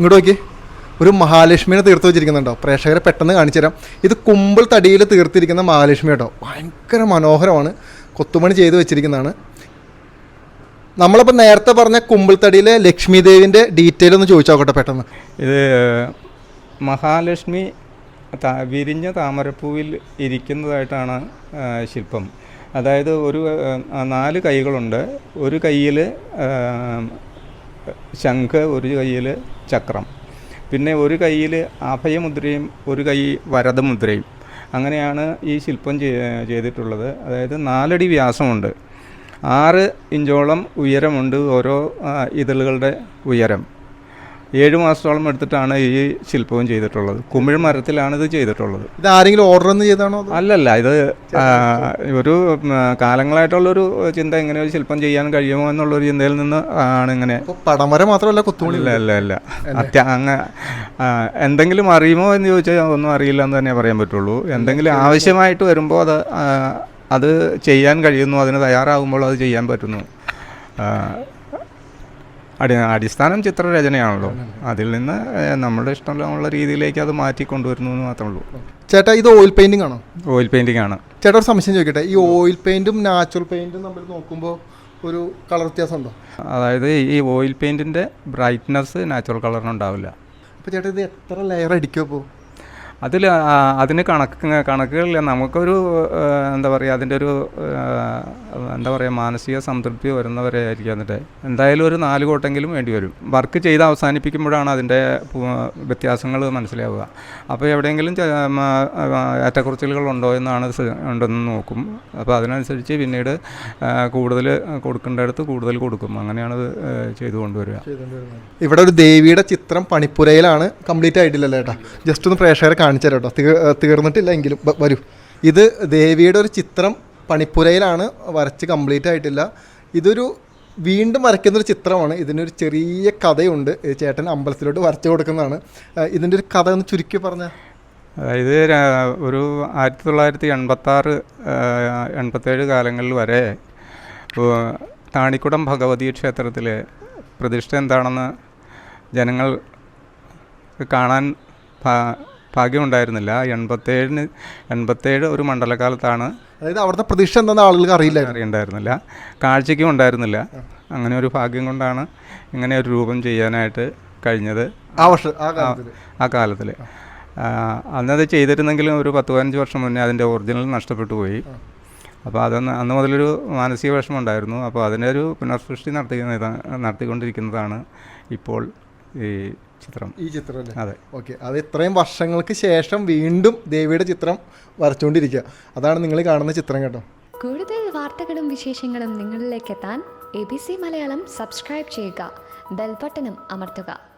ഇങ്ങോട്ട് നോക്കി. ഒരു മഹാലക്ഷ്മിനെ തീർത്ത് വെച്ചിരിക്കുന്നുണ്ടോ? പ്രേക്ഷകരെ പെട്ടെന്ന് കാണിച്ചു തരാം ഇത് കുമ്പിൾ തടിയിൽ തീർത്തിരിക്കുന്ന മഹാലക്ഷ്മി കേട്ടോ. ഭയങ്കര മനോഹരമാണ്. കൊത്തുമണി ചെയ്ത് വെച്ചിരിക്കുന്നതാണ്. നമ്മളിപ്പോൾ നേരത്തെ പറഞ്ഞ കുമ്പിൾ തടിയിലെ ലക്ഷ്മി ദേവിന്റെ ഡീറ്റെയിൽ ഒന്ന് ചോദിച്ചു നോക്കട്ടെ പെട്ടെന്ന്. ഇത് മഹാലക്ഷ്മി വിരിഞ്ഞ താമരപ്പൂവിൽ ഇരിക്കുന്നതായിട്ടാണ് ശില്പം. അതായത് ഒരു നാല് കൈകളുണ്ട്. ഒരു കയ്യിൽ ശംഖ് ഒരു കയ്യിൽ ചക്രം. പിന്നെ ഒരു കയ്യിൽ അഭയമുദ്രയും ഒരു കൈ വരദമുദ്രയും. അങ്ങനെയാണ് ഈ ശില്പം ചെയ്- ചെയ്തിട്ടുള്ളത്. അതായത് നാലടി വ്യാസമുണ്ട്. ആറ് ഇഞ്ചോളം ഉയരമുണ്ട് ഓരോ ഇതളുകളുടെ ഉയരം. ഏഴ് മാസത്തോളം എടുത്തിട്ടാണ് ഈ ശില്പവും ചെയ്തിട്ടുള്ളത്. കുമിഴ് മരത്തിലാണ് ഇത് ചെയ്തിട്ടുള്ളത്. ഇത് ആരെങ്കിലും ഓർഡർ ഒന്ന് ചെയ്താണോ അല്ലല്ല ഇത് ഒരു കാലങ്ങളായിട്ടുള്ളൊരു ചിന്ത എങ്ങനെ ഒരു ശില്പം ചെയ്യാൻ കഴിയുമോ എന്നുള്ളൊരു ചിന്തയിൽ നിന്ന് ആണ് ഇങ്ങനെ അപ്പോൾ പടം വരെ മാത്രമല്ല കുത്തുമണി ഇല്ല അല്ല അല്ല. അത്യ അങ്ങ് എന്തെങ്കിലും അറിയുമോ എന്ന് ചോദിച്ചാൽ ഒന്നും അറിയില്ല എന്ന് തന്നെ പറയാൻ പറ്റുള്ളൂ. എന്തെങ്കിലും ആവശ്യമായിട്ട് വരുമ്പോൾ അത് അത് ചെയ്യാൻ കഴിയുന്നു അതിന് തയ്യാറാകുമ്പോൾ അത് ചെയ്യാൻ പറ്റുന്നു. അടി അടിസ്ഥാനം ചിത്രരചനയാണല്ലോ. അതിൽ നിന്ന് നമ്മുടെ ഇഷ്ടമുള്ള രീതിയിലേക്ക് അത് മാറ്റി കൊണ്ടുവരുന്നു എന്ന് മാത്രമേ ഉള്ളൂ ചേട്ടാ ഇത് ഓയിൽ പെയിന്റിംഗ് ആണോ? ഓയിൽ പെയിന്റിംഗ് ആണ്. ചേട്ടാ ഒരു സംശയം ചോദിക്കട്ടെ. ഈ ഓയിൽ പെയിന്റും നാച്ചുറൽ പെയിന്റും നമ്മൾ നോക്കുമ്പോൾ ഒരു കളർ വ്യത്യാസം ഉണ്ടോ അതായത് ഈ ഓയിൽ പെയിന്റിന്റെ ബ്രൈറ്റ്നസ് നാച്ചുറൽ കളറിനുണ്ടാവില്ല അപ്പോൾ ചേട്ടാ ഇത് എത്ര ലെയർ അടിക്കുമോ അപ്പോൾ അതിൽ അതിന് കണക്ക് കണക്കുകളില്ല. നമുക്കൊരു എന്താ പറയുക അതിന്റെ ഒരു എന്താ പറയുക മാനസിക സംതൃപ്തി വരുന്നവരെ ആയിരിക്കും അതിന്റെ എന്തായാലും ഒരു നാല് കോട്ടെങ്കിലും വേണ്ടി വരും. വർക്ക് ചെയ്ത് അവസാനിപ്പിക്കുമ്പോഴാണ് അതിന്റെ വ്യത്യാസങ്ങൾ മനസ്സിലാവുക. അപ്പോൾ എവിടെയെങ്കിലും ഏറ്റക്കുറച്ചിലുകൾ ഉണ്ടോ എന്നാണ് ഉണ്ടെന്ന് നോക്കും. അപ്പോൾ അതിനനുസരിച്ച് പിന്നീട് കൂടുതൽ കൊടുക്കേണ്ടടുത്ത് കൂടുതൽ കൊടുക്കും. അങ്ങനെയാണ് ചെയ്തു കൊണ്ടുവരിക ഇവിടെ ഒരു ദേവിയുടെ ചിത്രം പണിപ്പുരയിലാണ് കംപ്ലീറ്റ് ആയിട്ടില്ലല്ലോ ചേട്ടാ ജസ്റ്റ് ഒന്ന് പ്രേക്ഷകരെ കാണിച്ചു തരാം കേട്ടോ. തീർന്നിട്ടില്ല എങ്കിലും. വരൂ. ഇത് ദേവിയുടെ ഒരു ചിത്രം പണിപ്പുരയിലാണ് വരച്ച് കംപ്ലീറ്റ് ആയിട്ടില്ല. ഇതൊരു വീണ്ടും വരയ്ക്കുന്നൊരു ചിത്രമാണ്. ഇതിനൊരു ചെറിയ കഥയുണ്ട്. ചേട്ടൻ അമ്പലത്തിലോട്ട് വരച്ചു കൊടുക്കുന്നതാണ്. ഇതിന്റെ ഒരു കഥ ഒന്ന് ചുരുക്കി പറഞ്ഞാൽ അതായത് ഒരു ആയിരത്തി തൊള്ളായിരത്തി എൺപത്താറ് എൺപത്തേഴ് കാലങ്ങളിൽ വരെ താണിക്കുടം ഭഗവതി ക്ഷേത്രത്തിലെ പ്രതിഷ്ഠ എന്താണെന്ന് ജനങ്ങൾ കാണാൻ ഭാഗ്യമുണ്ടായിരുന്നില്ല. എൺപത്തേഴിന് എൺപത്തേഴ് ഒരു മണ്ഡലകാലത്താണ് അതായത് അവിടുത്തെ പ്രതീക്ഷ എന്താണെന്ന് ആളുകൾക്ക് അറിയില്ല അറിയണ്ടായിരുന്നില്ല. കാഴ്ചയ്ക്കും ഉണ്ടായിരുന്നില്ല. അങ്ങനെ ഒരു ഭാഗ്യം കൊണ്ടാണ് ഇങ്ങനെ ഒരു രൂപം ചെയ്യാനായിട്ട് കഴിഞ്ഞത്. ആ വർഷം ആ കാലത്തിൽ ആ കാലത്തിൽ അന്നത് ചെയ്തിരുന്നെങ്കിലും ഒരു പത്ത് പതിനഞ്ച് വർഷം മുന്നേ അതിന്റെ ഒറിജിനൽ നഷ്ടപ്പെട്ടു പോയി. അപ്പോൾ അതൊന്ന് അന്ന് മുതലൊരു മാനസിക വിഷമം ഉണ്ടായിരുന്നു അപ്പോൾ അതിന്റെ ഒരു പുനർസൃഷ്ടി നടത്തി നടത്തിക്കൊണ്ടിരിക്കുന്നതാണ് ഇപ്പോൾ ഈ ചിത്രം. ഈ ചിത്രം അല്ലേ അതെ. ഓക്കെ. അത് ഇത്രയും വർഷങ്ങൾക്ക് ശേഷം വീണ്ടും ദേവിയുടെ ചിത്രം വരച്ചുകൊണ്ടിരിക്കുക. അതാണ് നിങ്ങൾ കാണുന്ന ചിത്രം കേട്ടോ. കൂടുതൽ വാർത്തകളും വിശേഷങ്ങളും നിങ്ങളിലേക്ക് എത്താൻ A B C Malayalam subscribe ചെയ്യുക. ബെൽബട്ടനും അമർത്തുക.